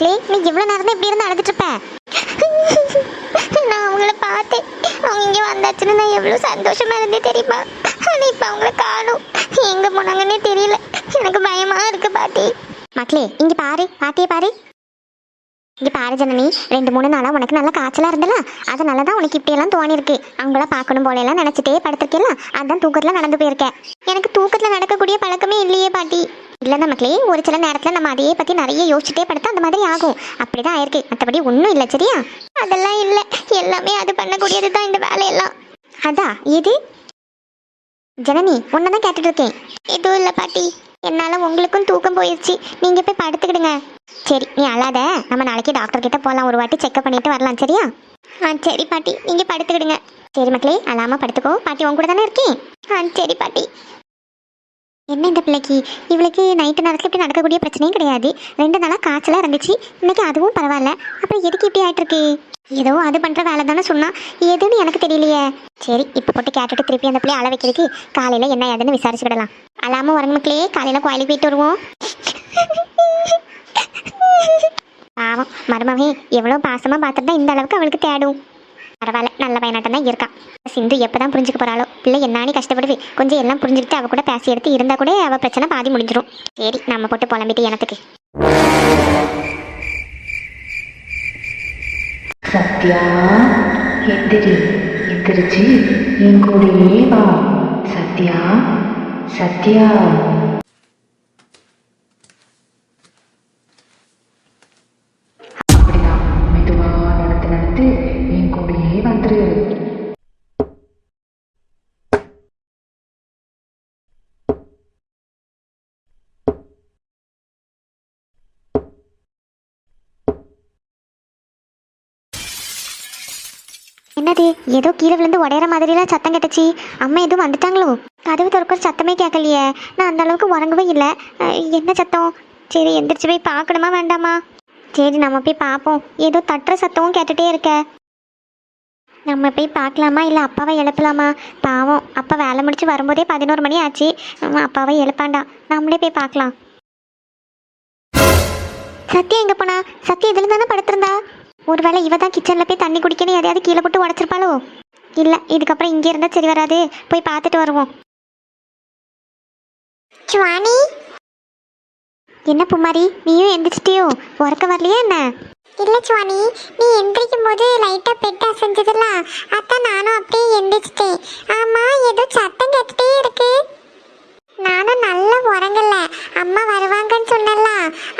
மக்களே நீ இவ்வளோ நேரம் இப்படி இருந்து அழுதுட்டு இருப்ப? நான் அவங்கள பார்த்தேன். அவங்க இங்கே வந்தாச்சுன்னு நான் எவ்வளவு சந்தோஷமா இருந்தே தெரியுமா? ஆனா இப்ப அவங்கள காணும். எங்க போனாங்கன்னே தெரியல. எனக்கு பயமா இருக்கு பாட்டி. மக்களே இங்க பாரு. பாட்டியே பாரு. இங்க பாரு ஜனனி. ரெண்டு மூணு நாளா உனக்கு நல்ல காய்ச்சலா இருந்தல? அதனால தான் உனக்கு இப்படியெல்லாம் தோணிருக்கு அவங்கள பார்க்கணும் போல எல்லாம் நினைச்சிட்டே படுத்திருக்கேல அதான் தூக்கத்துல நடந்து போயிருக்கேன். எனக்கு தூக்கத்துல நடக்கக்கூடிய பழக்கமே இல்லையே பாட்டி. இல்லை மக்களே ஒரு சில நேரத்துல நம்ம அதையே பத்தி நிறைய யோசிச்சுட்டே படுத்தா அந்த மாதிரி ஆகும். அப்படிதான் ஆயிருக்கு மற்றபடி ஒன்றும் இல்லை சரியா? அதெல்லாம் இல்லை. எல்லாமே அது பண்ணக்கூடியது தான் இந்த வேலையெல்லாம். அதான் இது ஜனனி உன்னை கேட்டுட்டு இருக்கேன். எதுவும் இல்லை பாட்டி. என்னால் உங்களுக்கும் தூக்கம் போயிடுச்சு நீங்கள் போய் படுத்துக்கிடுங்க. சரி நீ அழாத. நம்ம நாளைக்கு டாக்டர் கிட்ட போகலாம் ஒரு வாட்டி செக்அப் பண்ணிட்டு வரலாம் சரியா? ஆ சரி பாட்டி. நீங்கள் படுத்துக்கிடுங்க. சரி மக்களே அழாமல் படுத்துக்கோ. பாட்டி உன் கூட தானே இருக்கேன். ஆ சரி பாட்டி. என்ன இந்த பிள்ளைக்கு? இவளுக்கு நைட்டு நேரத்தில் இப்படி நடக்கக்கூடிய பிரச்சனையும் கிடையாது. ரெண்டு நாளாக காய்ச்சலாக இருந்துச்சு. இன்னைக்கு அதுவும் பரவாயில்ல. அப்புறம் எதுக்கு இப்படி ஆகிட்டுருக்கு ஏதோ அது பண்ணுற வேலை தானே சொன்னா. எதுன்னு எனக்கு தெரியலையே. சரி இப்போ போட்டு கேட்டுட்டு திருப்பி அந்த பிள்ளைய அள வைக்கிறதுக்கு காலையில் என்ன ஏதுன்னு விசாரிச்சுக்கிடலாம். அல்லாமல் வரங்க மக்களே காலையில் கோயிலுக்கு போயிட்டு வருவோம். பாவம் மருமவே எவ்வளோ பாசமாக பார்த்துட்டு தான் இந்த அளவுக்கு அவளுக்கு தேடும். பரவாயில்ல நல்ல பையனாட்டம் தான் இருக்கான். சிந்து எப்பதான் புரிஞ்சுக்க போறாளோ பிள்ளை என்னானே கஷ்டப்படுது. கொஞ்சம் எல்லாம் புரிஞ்சுக்கிட்டு அவ கூட பேசி எடுத்து இருந்தா கூட அவ பிரச்சனை பாதி முடிஞ்சிடும் சரி நம்ம போட்டு புலம்பிட்டு எனத்துக்கு. சத்யா எந்திரி எந்திரிச்சு என் கூடயே வா. சத்யா சத்யா. என்னது ஏதோ கீழே விழுந்து உடையிற மாதிரிலாம் சத்தம் கேட்டுச்சு. அம்மா எதுவும் வந்துட்டாங்களோ? கதவு திறக்கிற சத்தமே கேட்கலையே. நான் அந்த அளவுக்கு உறங்கவே இல்லை. என்ன சத்தம்? சரி எந்திரிச்சு போய் பார்க்கணுமா வேண்டாமா? சரி நம்ம போய் பார்ப்போம். ஏதோ தட்டுற சத்தமும் கேட்டுகிட்டே இருக்க. நம்ம போய் பார்க்கலாமா? இல்லை அப்பாவை எழுப்பலாமா? பாவம் அப்பா வேலை முடிச்சு வரும்போதே பதினோரு மணி ஆச்சு. நம்ம அப்பாவை எழுப்பாண்டா. நம்மளே போய் பார்க்கலாம். சத்யா எங்க போனா? சத்யா இதுல தானே படுத்திருந்தா? ஒருவேளை இவ தான் கிச்சன்ல போய் தண்ணி குடிக்கணும் எதையாவது கீழே போட்டு உடச்சிருப்பாளோ? இல்ல இதுக்கப்புறம் இங்கே இருந்தா சரி வராது. போய் பார்த்துட்டு வருவோம். சுவாணி என்ன புமாரி நீயும் எந்திரிச்சிட்டியோ? உறக்க வரலையா என்ன? இல்ல சுவாமி நீ எந்திரிக்கும் போது லைட்டா பெட் அசைஞ்சதுல அதான் நானும் அப்படியே எந்திரிச்சிட்டேன். ஆமா ஏதோ சத்தம் கேட்டுட்டே இருக்கு. நானும் நல்லா உறங்கல. அம்மா வருவாங்கன்னு சொன்னல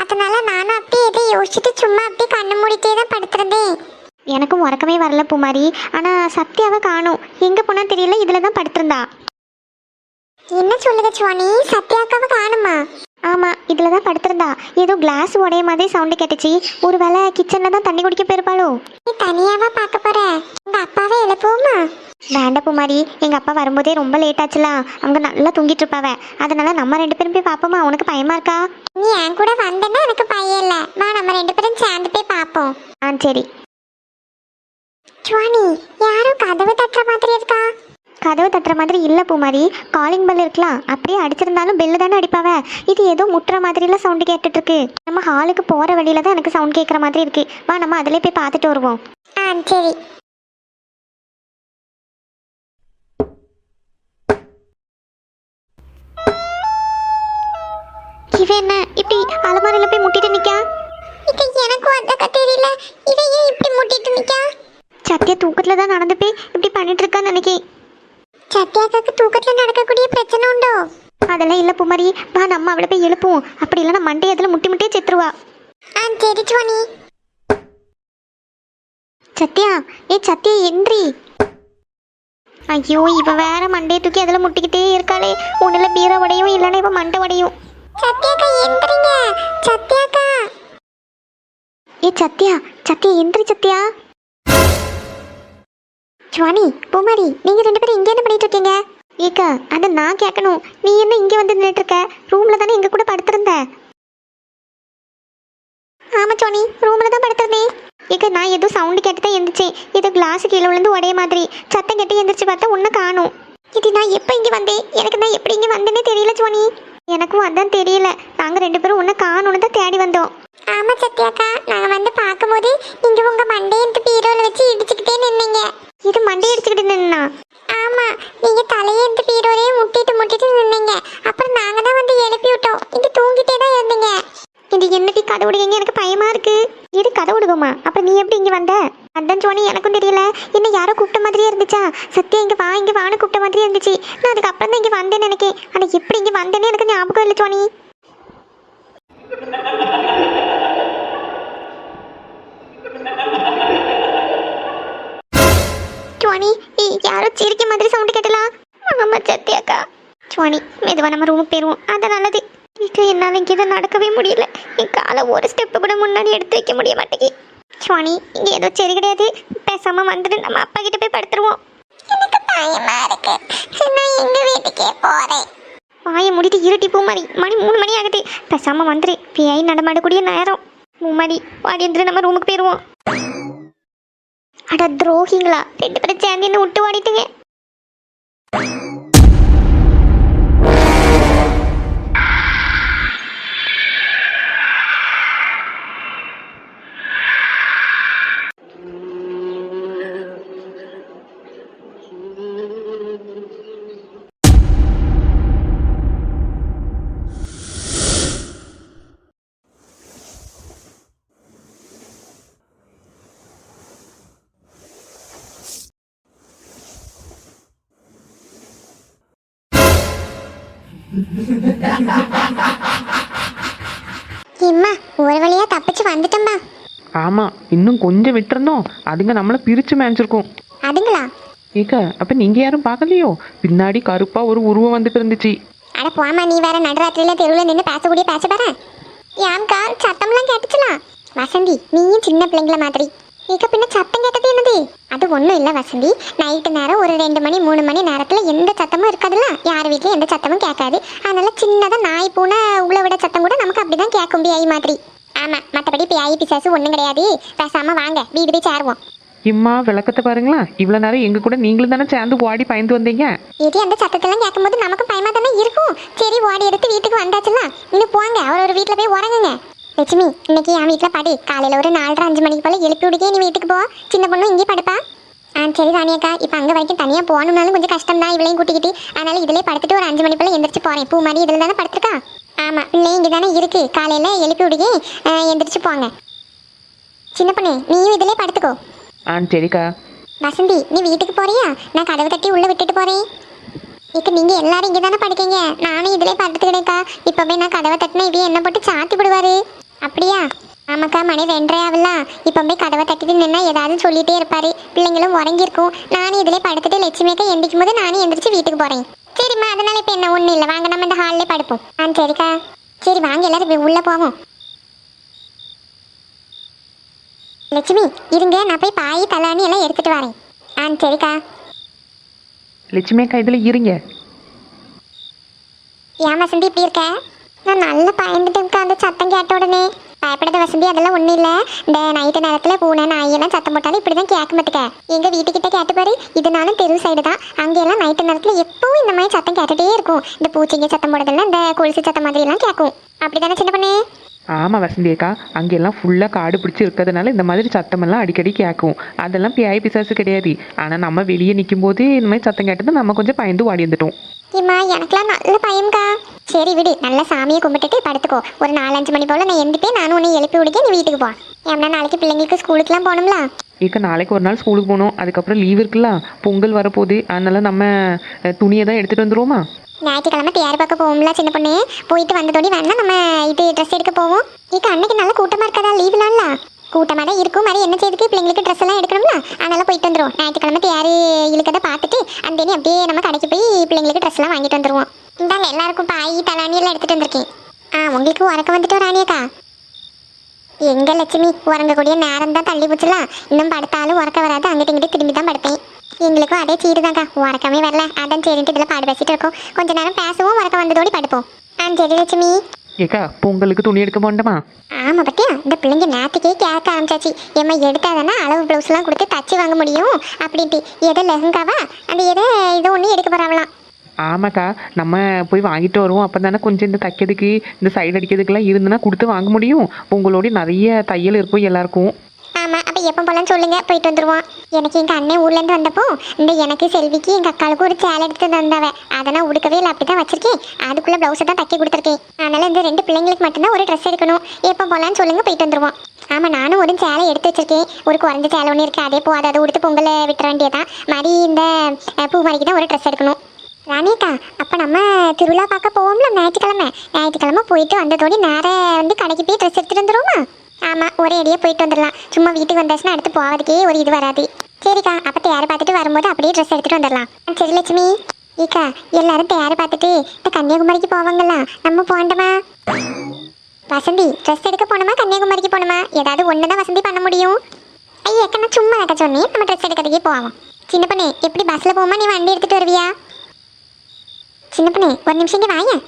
அதனால நானும் அப்படியே எதை யோசிச்சுட்டு சும்மா அப்படியே கண்ணு மூடிட்டே தான் படுத்திருந்தேன். எனக்கும் உறக்கமே வரல புமாரி. ஆனா சத்யாவை காணும். எங்க போனா தெரியல இதுல தான் படுத்திருந்தா. என்ன சொல்லுங்க சுவாமி? சத்யாக்காவை காணுமா? ஆமா இதுல தான் படுத்திருந்தா. ஏதோ கிளாஸ் உடைய மாதிரி சவுண்டு கேட்டுச்சு. ஒருவேளை கிச்சன்ல தான் தண்ணி குடிக்க போயிருப்பாளோ? நீ தனியாவா பார்க்க போற? உங்க அப்பாவை எழுப்புவோமா? வேண்டாம் புமாரி எங்க அப்பா வரும்போதே ரொம்ப லேட் ஆச்சுல. அவங்க நல்லா தூங்கிட்டு இருப்பாவ. அதனால நம்ம ரெண்டு பேரும் போய் பார்ப்போமா? உனக்கு பயமா இருக்கா? நீ என் கூட வந்தேன்னா எனக்கு பையன் இல்ல. வா நம்ம ரெண்டு பேரும் சேர்ந்து போய் பார்ப்போம். ஆ சரி. சுவாணி யாரும் கதவு தட்டுற மாதிரி இருக்கா? கதவு தட்டுற மாதிரி இல்ல பூமாரி. காலிங் பெல் இருக்கலாம். அப்படியே அடிச்சிருந்தாலும் பெல்லு தானே அடிப்பாவ? இது ஏதோ முட்டுற மாதிரிலாம் சவுண்டு கேட்டுட்டு இருக்கு நம்ம ஹாலுக்கு போற வழியில தான் எனக்கு சவுண்ட் கேட்குற மாதிரி இருக்கு. வா நம்ம அதிலே போய் பார்த்துட்டு வருவோம். ஆ சரி. இவன் என்ன? இப்படி அலமாரியில போய் முட்டிட்டு நிக்கா? இது எனக்கும் அந்தக்கா தெரியல இவன் ஏன் இப்படி முட்டிட்டு நிக்கா? சத்திய தூக்கத்துல தான் நடந்து போய் இப்படி பண்ணிட்டு இருக்கான்னு நினைக்கேன். சத்யாக்காக்கு தூக்கத்துல நடக்கக்கூடிய பிரச்சனை உண்டோ? அதெல்லாம் இல்ல பூமாரி. வா நம்ம அவளை போய் எழுப்புவோம். அப்படி இல்லைன்னா மண்டை அதில் முட்டி முட்டியே செத்துருவா. ஆ சரி சுவாணி சத்யா ஏ சத்யா எந்திரி. ஐயோ இவ வேற மண்டையை தூக்கி அதில் முட்டிக்கிட்டே இருக்காளே. ஒன்றுல பீரோ உடையும் இல்லைன்னா இவ மண்டை உடையும் சத்யாக்கா எந்திரிங்க. சத்யாக்கா. ஏ சத்யா சத்யா எந்திரி சத்யா. சுவாணி பூமாரி நீங்க ரெண்டு பேரும் இங்க என்ன அதை நான் கேட்கணும் நீ என்ன இங்கே வந்து நின்றுட்டு இருக்க ரூம்ல தானே எங்க கூட படுத்திருந்த? ஆமா சோனி. ரூம்ல தான் படுத்திருந்தேன் ஏக்கா நான் ஏதோ சவுண்டு கேட்டு தான் எந்திரிச்சேன். ஏதோ கிளாஸ் கீழே விழுந்து ஒரே மாதிரி. சத்தம் கேட்டு எந்திரிச்சு பார்த்தா ஒன்று காணும். இது நான் எப்போ இங்கே வந்தேன்? எனக்கு நான் எப்படி இங்கே வந்தேனே தெரியல சோனி. எனக்கும் அதான் தெரியல. நாங்கள் ரெண்டு பேரும் உன்னை காணும்னு தான் தேடி வந்தோம். ஆமா சத்யாக்கா நாங்க வந்து பார்க்கும்போது நீங்க உங்க மண்டையத்து பீரோல வச்சு இடிச்சுக்கிட்டே நின்னீங்க இது மண்டை அடிச்சுக்கிட்டு நின்னா ஆமா நீங்க தலையெடுத்து பீரோலே முட்டிட்டு முட்டிட்டு நின்னீங்க அப்புறம் நாங்க தான் வந்து எழுப்பி விட்டோம் நீங்க தூங்கிட்டே தான் இருந்தீங்க இது என்னடி கதை விடுங்க எனக்கு பயமா இருக்கு இது கதை விடுவோமா அப்ப நீ எப்படி இங்க வந்த அதான் சோனி எனக்கும் தெரியல என்ன யாரோ கூப்பிட்ட மாதிரியே இருந்துச்சா சத்யா இங்க வா இங்க வான்னு கூப்பிட்ட மாதிரியே இருந்துச்சு நான் அதுக்கப்புறம் தான் இங்க வந்தேன்னு நினைக்கேன் ஆனா எப்படி இங்க வந்தேன்னு எனக்கு ஞாபகம் இல்லை சோனி. சுவாணி யாரோ சிரிக்க மாதிரி சவுண்ட் கேட்டலாம். ஆமா சத்தியாக்கா சுவாணி மெதுவா நம்ம ரூமுக்கு போயிருவோம். அது நல்லது. வீட்டில் என்னால் இங்கே எதுவும் நடக்கவே முடியல. என் காலை ஒரு ஸ்டெப்பு கூட முன்னாடி எடுத்து வைக்க முடிய மாட்டேங்கி சுவாணி இங்கே ஏதோ சரி கிடையாது. பேசாம வந்துட்டு நம்ம அப்பா கிட்ட போய் படுத்துருவோம். எனக்கு பயமா இருக்கு. நான் எங்க வீட்டுக்கே போறேன். இருட்டி இருட்டி பூ மணி மூணு மணி ஆகுது. பேசாம வந்துரு. பிஐ நடமாடக்கூடிய நேரம். பூமாரி வாடி வந்துட்டு நம்ம ரூமுக்கு போயிடுவோம் அட துரோகிங்களா. ரெண்டு பேரும் சேர்ந்து விட்டு வாடிட்டுங்க இம்மா ஒரு வழியா தப்பிச்சு வந்துட்டோம்பா ஆமாம் இன்னும் கொஞ்சம் விட்டுருந்தோம் அதுங்க நம்மளை பிரித்து மேய்ச்சிருக்கோம் அதுங்களா? ஏக்கா அப்போ நீங்கள் யாரும் பார்க்கலையோ? பின்னாடி கருப்பாக ஒரு உருவம் வந்துட்டு இருந்துச்சு. அட போமா நீ வேற நடுராத்திரியில தெருவில் நின்று பேசக்கூடிய பேச பாரு. ஏன்க்கா சத்தம்லாம் கேட்டுச்சுலாம் வசந்தி நீயும் சின்ன பிள்ளைங்கள மாதிரி. இக்க பின்ன சத்தம் கேட்டது என்னது? அது ஒன்றும் இல்லை வசந்தி. நைட்டு நேரம் ஒரு ரெண்டு மணி மூணு மணி நேரத்தில் எந்த சத்தமும் இருக்காதுல்ல? யார் வீட்லையும் எந்த சத்தமும் கேட்காது. அதனால சின்னதாக நாய் பூனை உள்ள விட சத்தம் கூட நமக்கு அப்படி தான் கேட்கும் பிஐ மாதிரி. ஆமாம் மற்றபடி பிஐ பிசாசு ஒன்றும் கிடையாது. பேசாமல் வாங்க வீடு போய் சேருவோம். இம்மா விளக்கத்தை பாருங்களா. இவ்வளோ நேரம் எங்கள் கூட நீங்களும் தானே சேர்ந்து ஓடி பயந்து வந்தீங்க? இது அந்த சத்தத்தெல்லாம் கேட்கும்போது நமக்கு பயமா தானே இருக்கும்? சரி ஓடி எடுத்து வீட்டுக்கு வந்தாச்சுல இன்னும் போங்க அவர் ஒரு வீட்டில் போய் உறங்குங்க. லட்சுமி இன்னைக்கு என் வீட்டில் படு. காலையில் ஒரு நாலரை அஞ்சு மணிக்கு போல எழுப்பி விடுக்கே நீ வீட்டுக்கு போ. சின்ன பொண்ணு இங்கே படுப்பா. ஆ சரி ராணியக்கா இப்போ அங்கே வரைக்கும் தனியாக போகணும்னாலும் கொஞ்சம் கஷ்டம் தான் இவளையும் கூட்டிக்கிட்டு. அதனால இதிலே படுத்துட்டு ஒரு அஞ்சு மணி போல எந்திரிச்சு போகிறேன் பூ மாதிரி இதில் தானே படுத்துருக்கா? ஆமாம் பிள்ளையும் இங்கே தானே இருக்கு. காலையில் எழுப்பி விடுக்கே எந்திரிச்சு போங்க. சின்ன பொண்ணு நீயும் இதிலே படுத்துக்கோ. ஆ சரிக்கா. வசந்தி நீ வீட்டுக்கு போறியா? நான் கதவு தட்டி உள்ள விட்டுட்டு போறேன். இக்க நீங்க எல்லாரும் இங்க தானே படுக்கீங்க? நானும் இதுலயே படுத்து கிடைக்கா இப்பவே நான் கதவை தட்டினா இவ என்ன போட்டு சாத்தி விடுவாரு அப்படியா? ஆமாக்கா மணி ரெண்டரை ஆகல இப்போ போய் கதவை தட்டிட்டு நின்னா ஏதாவது சொல்லிட்டே இருப்பாரு. பிள்ளைங்களும் உறங்கியிருக்கும். நானும் இதுலயே படுத்துட்டு லட்சுமி அக்கா எந்திரிக்கும் போது நானும் எந்திரிச்சு வீட்டுக்கு போறேன். சரிம்மா அதனால இப்போ என்ன ஒன்றும் இல்லை. வாங்க நம்ம இந்த ஹாலில் படுப்போம். ஆ சரிக்கா. சரி வாங்க எல்லாரும் உள்ள போவோம். லட்சுமி இருங்க நான் போய் பாய் தலானி எல்லாம் எடுத்துட்டு வரேன். ஆ சரிக்கா. லட்சுமி அக்கா இதில் இருங்க. ஏன் வசந்தி இப்படி இருக்க? நான் நல்லா பயந்துட்டேன்க்கா அந்த சத்தம் கேட்ட உடனே. பயப்படாத வசந்தி அதெல்லாம் ஒன்றும் இல்லை. இந்த நைட்டு நேரத்தில் பூனை நாயெல்லாம் சத்தம் போட்டாலும் இப்படி தான் கேட்க மாட்டுக்க எங்கள் வீட்டுக்கிட்ட கேட்டு பாரு இதனாலும் தெரு சைடு தான். அங்கெல்லாம் நைட்டு நேரத்தில் எப்பவும் இந்த மாதிரி சத்தம் கேட்டுகிட்டே இருக்கும். இந்த பூச்சிங்க சத்தம் போடுறதெல்லாம் இந்த கொலுசு சத்தம் மாதிரி எல்லாம் கேட்கும் அப்படி தானே சின்ன பண்ணே? ஆமாம் வசந்தி அக்கா. அங்கெல்லாம் ஃபுல்லாக காடு பிடிச்சி இருக்கிறதுனால இந்த மாதிரி சத்தமெல்லாம் அடிக்கடி கேட்கும் அதெல்லாம் பிஐ பிசாசு கிடையாது. ஆனால் நம்ம வெளியே நிற்கும் போது இந்த மாதிரி சத்தம் கேட்டது நம்ம கொஞ்சம் பயந்து ஓடி வந்துட்டோம். ஏம்மா எனக்கெல்லாம் நல்ல பயம்க்கா. சரி விடு நல்ல சாமியை கும்பிட்டுட்டு படுத்துக்கோ. ஒரு நாலஞ்சு மணி போல் நான் எந்திப்பேன் நானும் உன்னை எழுப்பி விடுக்க நீ வீட்டுக்கு போ. ஏன்னா நாளைக்கு பிள்ளைங்களுக்கு ஸ்கூலுக்குலாம் போகணும்ல? ஏக்கா நாளைக்கு ஒரு நாள் ஸ்கூலுக்கு போகணும். அதுக்கப்புறம் லீவ் இருக்குல்ல? பொங்கல் வரப்போகுது. அதனால நம்ம துணியை தான் எடுத்துகிட்டு வந்துருவோமா? ஞாயிற்றுக்கிழமை பேர் பார்க்க போவோம்ல சின்ன பொண்ணு. போயிட்டு வந்ததோடி வேணா நம்ம இது ட்ரெஸ் எடுக்க போவோம். இக்க அன்னைக்கு நல்ல கூட்டமாக இருக்காதா? லீவ்லாம்ல கூட்டமாக தான் இருக்கும். மாதிரி என்ன செய்யுதுக்கு பிள்ளைங்களுக்கு ட்ரெஸ் எல்லாம் எடுக்கணும்ல? அதனால போயிட்டு வந்துடும் ஞாயிற்றுக்கிழமை யார் இழுக்கதை பார்த்துட்டு அந்த அப்படியே நம்ம கடைக்கு போய் பிள்ளைங்களுக்கு ட்ரெஸ் எல்லாம் வாங்கிட்டு வந்துருவோம். இந்தாங்க எல்லாருக்கும் பாய் தலாணி எல்லாம் எடுத்துட்டு வந்திருக்கேன். ஆ உங்களுக்கு உறக்க வந்துட்டு ராணியக்கா. எங்க லட்சுமி உறங்கக்கூடிய நேரம் தான் தள்ளி போச்சுலாம் இன்னும் படுத்தாலும் உறக்க வராது அங்கிட்டு இங்கிட்டு திரும்பி தான் படுப்பேன். எங்களுக்கும் அதே சீடு தாங்க உறக்கமே வரல. அதான் சரின்ட்டு இதில் பாடு பேசிட்டு இருக்கோம். கொஞ்ச நேரம் பேசுவோம் உறக்க வந்ததோடி படுப்போம். ஆ சரி லட்சுமி. ஏக்கா பொங்கலுக்கு துணி எடுக்க மாட்டோமா ஆமா பத்தியா? இந்த பிள்ளைங்க நேற்றுக்கே கேட்க ஆரம்பிச்சாச்சு. ஏம்மா எடுத்தாதானே அளவு ப்ளவுஸ்லாம் கொடுத்து தச்சு வாங்க முடியும்? அப்படின்ட்டு. எதை லெஹங்காவா? அந்த எதை இது ஒன்று எடுக்க போறாங்களாம். ஆமாக்கா நம்ம போய் வாங்கிட்டு வருவோம். அப்போ தானே கொஞ்சம் இந்த தைக்கிறதுக்கு இந்த சைடு அடிக்கிறதுக்கெல்லாம் இருந்துன்னா கொடுத்து வாங்க முடியும். உங்களோட நிறைய தையல் இருக்கும் எல்லாருக்கும். ஆமா அப்போ எப்போ போலாம் சொல்லுங்க. போயிட்டு வந்துருவோம். எனக்கு எங்கள் அண்ணன் ஊர்ல இருந்து வந்தப்போ இந்த எனக்கு செல்விக்கு எங்கள் அக்காளுக்கு ஒரு சேலை எடுத்து தந்தவன் அதை நான் உடுக்கவே இல்லை. அப்படிதான் வச்சிருக்கேன். அதுக்குள்ள ப்ளவுஸை தான் தைக்க கொடுத்துருக்கேன். அதனால இந்த ரெண்டு பிள்ளைங்களுக்கு மட்டும்தான் ஒரு ட்ரெஸ் எடுக்கணும். எப்போ போகலான்னு சொல்லுங்க. போயிட்டு வந்துருவோம். ஆமா நானும் ஒரு சேலை எடுத்து வச்சிருக்கேன். ஒரு குறைஞ்ச சேலை ஒன்று இருக்கு. அதே போ அதை உடுத்து பொங்கலை விட்டுற வேண்டியதான் மாதிரி இந்த பூ மாதிரிக்கு தான் ஒரு ட்ரெஸ் எடுக்கணும். ராணிக்கா அப்போ நம்ம திருவிழா பார்க்க போவோம்ல? ஞாயிற்றுக்கிழமை. ஞாயிற்றுக்கிழமை போயிட்டு வந்ததோடு நேரம் வந்து கடைக்கு போய் ட்ரெஸ் எடுத்துகிட்டு வந்துருவோமா? ஆமா ஒரே அடியே போயிட்டு வந்துடலாம் சும்மா வீட்டுக்கு வந்தாச்சுன்னா அடுத்து போவதுக்கே ஒரு இது வராது. சரிக்கா அப்போ தேரை பார்த்துட்டு வரும்போது அப்படியே ட்ரெஸ் எடுத்துகிட்டு வந்துடலாம் சரி லட்சுமி. ஈக்கா எல்லாரும் தேரை பார்த்துட்டு இந்த கன்னியாகுமரிக்கு போவாங்கல்ல நம்ம போண்டமா வசந்தி ட்ரெஸ் எடுக்க போனோமா கன்னியாகுமரிக்கு போனோமா ஏதாவது ஒன்று தான் வசந்தி பண்ண முடியும். ஐயா அக்கா நான் சும்மா இருக்க சொன்னேன். நம்ம ட்ரெஸ் எடுக்கிறதுக்கே போவோம். சின்ன பண்ணே எப்படி பஸ்ஸில் போகுமா? நீ வண்டி எடுத்துகிட்டு வருவியா? சின்ன பண்ணே ஒரு நிமிஷம் இங்கே வாயேன்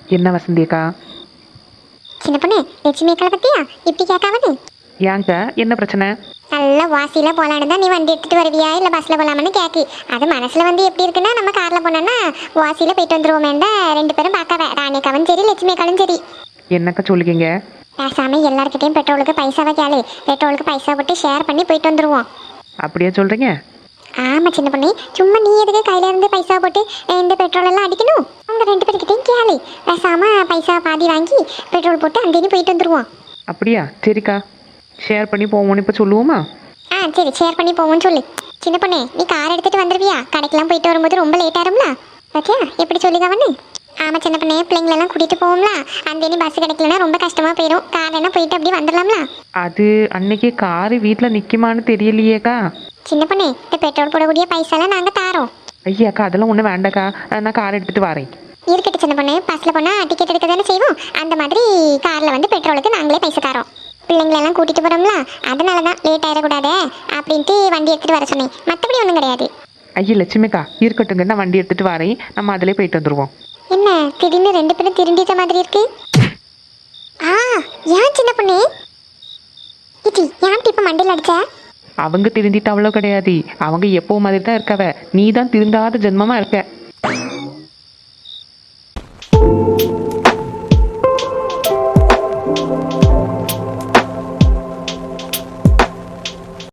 என்ன வசந்தி அக்கா? சின்ன பொண்ணு லட்சுமி அக்காவை பத்தியா? இப்படி கேட்காவது ஏங்க என்ன பிரச்சனை? நல்ல வாசியில போலான்னு தான் நீ வண்டி எடுத்துட்டு வருவியா? இல்ல பஸ்ல போலாமான்னு கேக்கு. அது மனசுல வந்து எப்படி இருக்குன்னா நம்ம கார்ல போனோம்னா வாசியில போயிட்டு வந்துருவோமேண்டா ரெண்டு பேரும் பார்க்கவே ராணிக்காவும் சரி லட்சுமி அக்காவும் சரி. என்னக்கா சொல்லுவீங்க? பேசாம எல்லார்கிட்டயும் பெட்ரோலுக்கு பைசாவை கேளு. பெட்ரோலுக்கு பைசா போட்டு ஷேர் பண்ணி போயிட்டு வந்துருவோம். அப்படியே சொல்கிறீங்க ஆமா சின்ன பொண்ணு. சும்மா நீ எதுக்கு கையில இருந்து பைசா போட்டு இந்த பெட்ரோல் எல்லாம் அடிக்கணும்? அவங்க ரெண்டு பேர்கிட்டயும் கேளு. பேசாம பைசா பாதி வாங்கி பெட்ரோல் போட்டு அங்கேயும் போயிட்டு வந்துருவோம். அப்படியா? சரிக்கா. ஷேர் பண்ணி போவோம்னு இப்போ சொல்லுவோமா? ஆ சரி ஷேர் பண்ணி போவோம்னு சொல்லு. சின்ன பொண்ணு நீ கார் எடுத்துட்டு வந்துருவியா? கடைக்கெல்லாம் போயிட்டு வரும்போது ரொம்ப லேட் ஆயிரும்ல? பாத்தியா எப்படி சொல்லி கவனு? ஆமா சின்ன பொண்ணு பிள்ளைங்களெல்லாம் கூட்டிட்டு போவோம்ல. அந்த நீ பஸ் கிடைக்கலனா ரொம்ப கஷ்டமா போயிடும் கார் என்ன போயிட்டு அப்படியே வந்துடலாம்ல. அது அன்னைக்கு காரு வீட்டில் நிற்குமான்னு தெரியலையேக்கா. சின்ன பொண்ணு இந்த பெட்ரோல் போடக்கூடிய பைசாலாம் நாங்க தாரோம். ஐயாக்கா அதெல்லாம் ஒன்றும் வேண்டாக்கா. நான் கார் எடுத்துகிட்டு வரேன். இருக்கட்டும் சின்ன பொண்ணு. பஸ்ல போனா டிக்கெட் எடுக்க தானே செய்வோம். அந்த மாதிரி கார்ல வந்து பெட்ரோலுக்கு நாங்களே பைசா தரோம். பிள்ளைங்களெல்லாம் கூட்டிட்டு போறோம்ல. அதனால தான் லேட் ஆயிடக்கூடாதே அப்படின்ட்டு வண்டி எடுத்துட்டு வர சொன்னேன். மற்றபடி ஒன்றும் கிடையாது. ஐயா லட்சுமிக்கா இருக்கட்டுங்க நான் வண்டி எடுத்துகிட்டு வரேன். நம்ம அதிலே போயிட்டு வந்துடுவோம் என்ன திடீர்னு ரெண்டு பேரும் திருண்டிட்ட மாதிரி இருக்கு. ஆ ஏன் சின்ன பொண்ணு? இட்டி ஏன் இப்ப மண்டையில் அடிச்ச? அவங்க திருந்திட்டு அவ்வளோ கிடையாது. அவங்க எப்போ மாதிரி தான் இருக்கவ. நீ தான் திருந்தாத ஜென்மமா இருக்க.